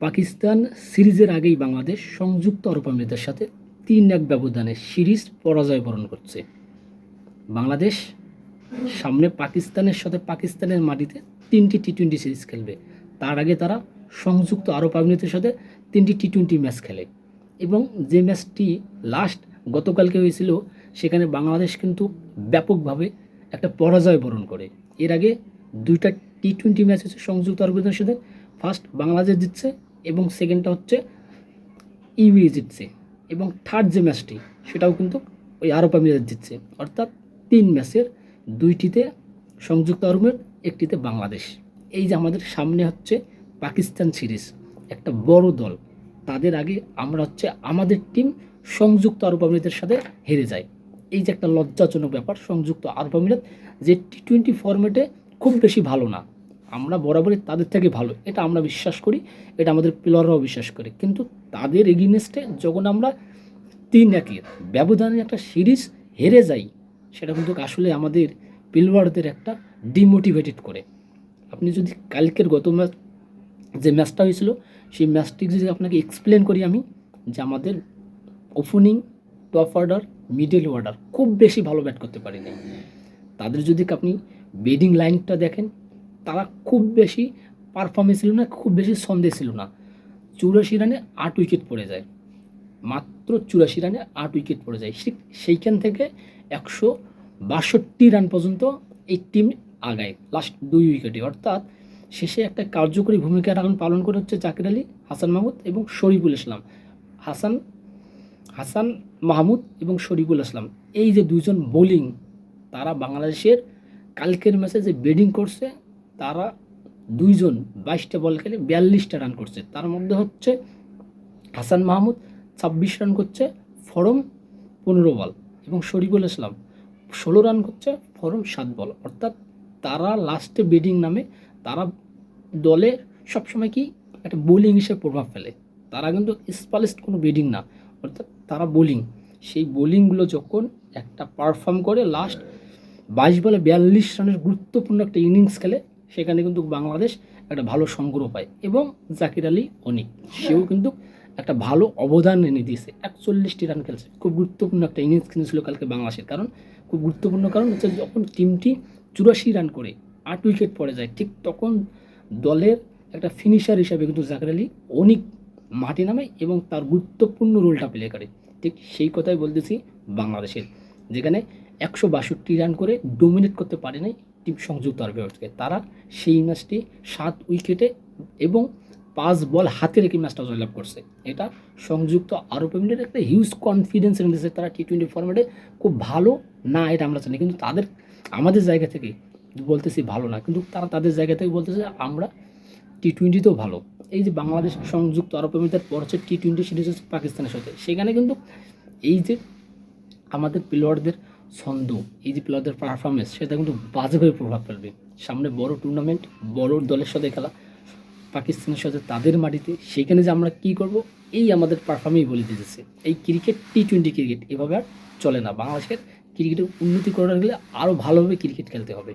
পাকিস্তান সিরিজের আগেই বাংলাদেশ সংযুক্ত আরব আমিরাতের সাথে তিন এক ব্যবধানে সিরিজ পরাজয় বরণ করছে। বাংলাদেশ সামনে পাকিস্তানের সাথে পাকিস্তানের মাটিতে তিনটি টি টোয়েন্টি সিরিজ খেলবে। তার আগে তারা সংযুক্ত আরব আমিরাতের সাথে তিনটি টি টোয়েন্টি ম্যাচ খেলে। এবং যে ম্যাচটি লাস্ট গতকালকে হয়েছিল, সেখানে বাংলাদেশ কিন্তু ব্যাপকভাবে একটা পরাজয় বরণ করে। এর আগে দুইটা টি টোয়েন্টি ম্যাচ হচ্ছে সংযুক্ত আরব আমিরাতের সাথে। ফার্স্ট বাংলাদেশ জিতছে এবং সেকেন্ডটা হচ্ছে ইউএ জিতছে এবং থার্ড যে ম্যাচটি সেটাও কিন্তু ওই আরব আমিরাত জিতছে। অর্থাৎ তিন ম্যাচের দুইটিতে সংযুক্ত আরবের একটিতে বাংলাদেশ। এই যে আমাদের সামনে হচ্ছে পাকিস্তান সিরিজ, একটা বড় দল। তাদের আগে আমরা হচ্ছে আমাদের টিম সংযুক্ত আরব আমিরাতের সাথে হেরে যায়। এই যে একটা লজ্জাজনক ব্যাপার, সংযুক্ত আরব আমিরাত যে টি টোয়েন্টি ফরম্যাটে খুব বেশি ভালো না। আমরা বরাবরই তাদের থেকে ভালো, এটা আমরা বিশ্বাস করি, এটা আমাদের প্লেয়াররাও বিশ্বাস করে। কিন্তু তাদের এগেনস্টে যখন আমরা তিন একের ব্যবধানে একটা সিরিজ হেরে যাই, সেটা কিন্তু আসলে আমাদের প্লেয়ারদের একটা ডিমোটিভেটেড করে। আপনি যদি কালকের গত ম্যাচ যে ম্যাচটা হয়েছিল, সেই ম্যাচটি যদি আপনাকে এক্সপ্লেন করি আমি, যে আমাদের opening top order middle order খুব বেশি ভালো ব্যাট করতে পারেনি। তাদের যদি আপনি বেডিং লাইনটা দেখেন তারা খুব বেশি পারফরমেন্স ছিল না, খুব বেশি সন্দেহ ছিল না। চুরাশি রানে আট উইকেট পড়ে যায়। মাত্র চুরাশি রানে আট উইকেট পড়ে যায়। সেইখান থেকে একশো বাষট্টি রান পর্যন্ত এই টিম আগায়। লাস্ট দুই উইকেটে অর্থাৎ শেষে একটা কার্যকরী ভূমিকা এখন পালন করে হচ্ছে জাকির আলী, হাসান মাহমুদ এবং শরীফুল ইসলাম। হাসান হাসান মাহমুদ এবং শরীফুল ইসলাম। এই যে দুজন বোলিং তারা বাংলাদেশের কালকের ম্যাচে যে ব্যাটিং করছে তারা দুইজন বাইশটা বল খেলে বিয়াল্লিশটা রান করছে। তার মধ্যে হচ্ছে হাসান মাহমুদ ছাব্বিশ রান করছে ফরম পনেরো বল এবং শরীফুল ইসলাম ষোলো রান করছে ফরম সাত বল। অর্থাৎ তারা লাস্টে বেডিং নামে তারা দলে সবসময় কি একটা বোলিং হিসেবে প্রভাব ফেলে। তারা কিন্তু স্পালিস্ট কোনো বেডিং না, অর্থাৎ তারা বোলিং সেই বোলিংগুলো যখন একটা পারফর্ম করে লাস্ট বাইশ বলে বিয়াল্লিশ রানের গুরুত্বপূর্ণ একটা ইনিংস খেলে সেখানে কিন্তু বাংলাদেশ একটা ভালো সংগ্রহ পায় এবং জাকির আলী অনিক। সেও কিন্তু একটা ভালো অবদান এনে দিয়েছে। একচল্লিশটি রান খেলছে। খুব গুরুত্বপূর্ণ একটা ইনিংস খেলেছিল কালকে বাংলাদেশের। কারণ খুব গুরুত্বপূর্ণ কারণ হচ্ছে যখন টিমটি চুরাশি রান করে, আট উইকেট পড়ে যায়, ঠিক তখন দলের একটা ফিনিশার হিসাবে কিন্তু জাকির আলী অনেক মাটি নামে এবং তার গুরুত্বপূর্ণ রোলটা প্লে করে। ঠিক সেই কথাই বলতেছি বাংলাদেশের। যেখানে একশো বাষট্টি রান করে ডোমিনেট করতে পারে নাই টিম সংযুক্ত আরব এমিরেটসকে তারা সেই ম্যাচটি সাত উইকেটে এবং পাঁচ বল হাতে রেখে ম্যাচটা জয়লাভ করছে। এটা সংযুক্ত আরব এমিরেটের একটা হিউজ কনফিডেন্স দিয়েছে তারা টি টোয়েন্টি ফর্মেটে খুব ভালো না, এটা আমরা জানি। কিন্তু তাদের, আমাদের জায়গা থেকে বলতেছি ভালো না। কিন্তু তারা তাদের জায়গা থেকে বলতেছে আমরা টি টোয়েন্টিতেও ভালো। এই যে বাংলাদেশ সংযুক্ত আরব আমিরাতের পর হচ্ছে টি টোয়েন্টি সিরিজ হচ্ছে পাকিস্তানের সাথে। সেখানে কিন্তু এই যে আমাদের প্লেয়ারদের ছন্দ, এই যে প্লেয়ারদের পারফরমেন্স সেটা কিন্তু বাজেভাবে প্রভাব ফেলবে। সামনে বড় টুর্নামেন্ট বড় দলের সাথে খেলা, পাকিস্তানের সাথে তাদের মাটিতে, সেখানে যে আমরা কী করব, এই আমাদের পারফর্মেই বলে দিতেছে। এই ক্রিকেট টি টোয়েন্টি ক্রিকেট এভাবে আর চলে না। বাংলাদেশের ক্রিকেটের উন্নতি করার গেলে আরও ভালোভাবে ক্রিকেট খেলতে হবে।